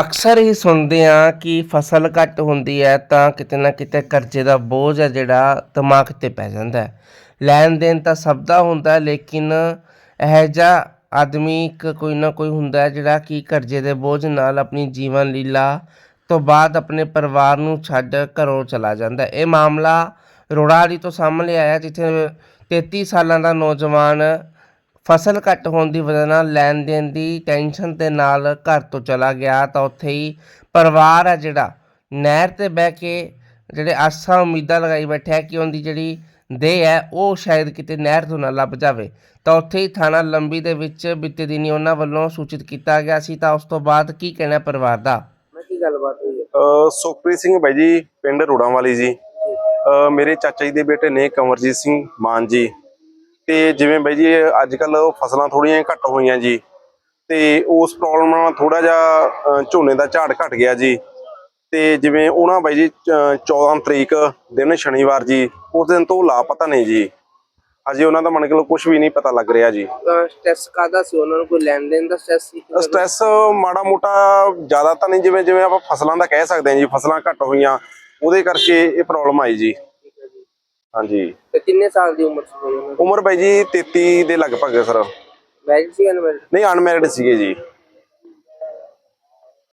ਅਕਸਰ ਹੀ ਸੁਣਦੇ ਆ ਕਿ ਫਸਲ ਘੱਟ ਹੁੰਦੀ ਹੈ ਤਾਂ ਕਿਤੇ ਨਾ ਕਿਤੇ ਕਰਜ਼ੇ ਦਾ ਬੋਝ ਹੈ ਜਿਹੜਾ ਦਿਮਾਗ ਤੇ ਪੈ ਜਾਂਦਾ ਹੈ। ਲੈਣ ਦੇਣ ਤਾਂ ਸਭ ਦਾ ਹੁੰਦਾ ਲੇਕਿਨ ਇਹ ਜਿਹਾ ਆਦਮੀ ਇੱਕ ਕੋਈ ਨਾ ਕੋਈ ਹੁੰਦਾ ਹੈ ਜਿਹੜਾ ਕਿ ਕਰਜ਼ੇ ਦੇ ਬੋਝ ਨਾਲ ਆਪਣੀ ਜੀਵਨ ਲੀਲਾ ਤੋਂ ਬਾਅਦ ਆਪਣੇ ਪਰਿਵਾਰ ਨੂੰ ਛੱਡ ਘਰੋਂ ਚਲਾ ਜਾਂਦਾ ਇਹ ਮਾਮਲਾ ਰੋੜਾਲੀ ਤੋਂ ਸਾਹਮਣੇ ਆਇਆ, ਜਿੱਥੇ 33 ਸਾਲਾਂ ਦਾ ਨੌਜਵਾਨ ਫਸਲ ਘੱਟ ਹੋਣ ਦੀ ਵਜ੍ਹਾ ਨਾਲ ਲੈਣ ਦੇਣ ਦੀ ਟੈਨਸ਼ਨ ਦੇ ਨਾਲ ਘਰ ਤੋਂ ਚਲਾ ਗਿਆ ਤਾਂ ਉੱਥੇ ਹੀ ਪਰਿਵਾਰ ਹੈ ਜਿਹੜਾ ਨਹਿਰ ਤੇ ਬਹਿ ਕੇ ਜਿਹੜੇ ਆਸਾਂ ਉਮੀਦਾਂ ਲਗਾਈ ਬੈਠਿਆ ਕਿ ਉਹਦੀ ਜਿਹੜੀ ਦੇਹ ਹੈ ਉਹ ਸ਼ਾਇਦ ਕਿਤੇ ਨਹਿਰ ਤੋਂ ਨਾ ਲੱਭ ਜਾਵੇ। ਤਾਂ ਉੱਥੇ ਹੀ ਥਾਣਾ ਲੰਬੀ ਦੇ ਵਿੱਚ ਬੀਤੇ ਦਿਨੀ ਉਹਨਾਂ ਵੱਲੋਂ ਸੂਚਿਤ ਕੀਤਾ ਗਿਆ ਸੀ। ਤਾਂ ਉਸ ਤੋਂ ਬਾਅਦ ਕੀ ਕਹਿਣਾ ਪਰਿਵਾਰ ਦਾ? ਮੈਂ ਕੀ ਗੱਲਬਾਤ ਹੋਈ ਹੈ? ਅ, ਸੁਖਪ੍ਰੀਤ ਸਿੰਘ ਬਾਈ ਜੀ ਪਿੰਡ ਰੋੜਾਂ ਵਾਲੀ ਜੀ ਮੇਰੇ ਚਾਚਾ ਜੀ ਦੇ ਬੇਟੇ ਨੇ ਕੰਵਰਜੀਤ ਸਿੰਘ ਮਾਨ ਜੀ। ਤੇ ਜਿਵੇਂ ਬਾਈ ਜੀ ਅੱਜ ਕੱਲ ਫਸਲਾਂ ਥੋੜੀਆਂ ਘੱਟ ਹੋਈਆਂ ਜੀ ਤੇ ਉਸ ਪ੍ਰੋਬਲਮ ਨਾਲ ਥੋੜਾ ਜਿਹਾ ਝੋਨੇ ਦਾ ਝਾੜ ਘਟ ਗਿਆ ਜੀ। ਤੇ ਜਿਵੇਂ ਉਹਨਾਂ ਬਾਈ ਜੀ ਅ, 14 ਤਰੀਕ ਦਿਨ ਸ਼ਨੀਵਾਰ ਜੀ ਉਸ ਦਿਨ ਤੋਂ ਲਾਪਤਾ ਨਹੀਂ ਜੀ। ਅਜੇ ਉਹਨਾਂ ਦਾ ਮਨ ਕੇ ਕੁਝ ਵੀ ਨਹੀਂ ਪਤਾ ਲੱਗ ਰਿਹਾ ਜੀ। ਸਟ੍ਰੈਸ ਕਾਦਾ ਸੀ ਉਹਨਾਂ ਨੂੰ? ਕੋਈ ਲੈਣ ਦੇਣ ਦਾ ਸਟ੍ਰੈਸ ਸੀ ਸਟ੍ਰੈਸ ਮਾੜਾ ਮੋਟਾ ਜ਼ਿਆਦਾ ਤਾਂ ਨਹੀਂ ਜਿਵੇਂ ਜਿਵੇਂ ਆਪਾਂ ਫਸਲਾਂ ਦਾ ਕਹਿ ਸਕਦੇ ਹਾਂ ਜੀ ਫਸਲਾਂ ਘੱਟ ਹੋਈਆਂ ਉਹਦੇ ਕਰਕੇ ਇਹ ਪ੍ਰੋਬਲਮ ਆਈ ਜੀ। ਹਾਂਜੀ। ਤੇ ਕਿੰਨੇ ਸਾਲ ਦੀ ਉਮਰ ਸੀ ਉਹਨਾਂ ਦੀ ਉਮਰ ਬਾਈ ਜੀ 33 ਦੇ ਲਗਭਗ ਸਰ। ਮੈਰਿਜ ਸੀ ਅਨਮੈਰਿਡ ਨਹੀਂ ਅਨਮੈਰਿਡ ਸੀਗੇ ਜੀ।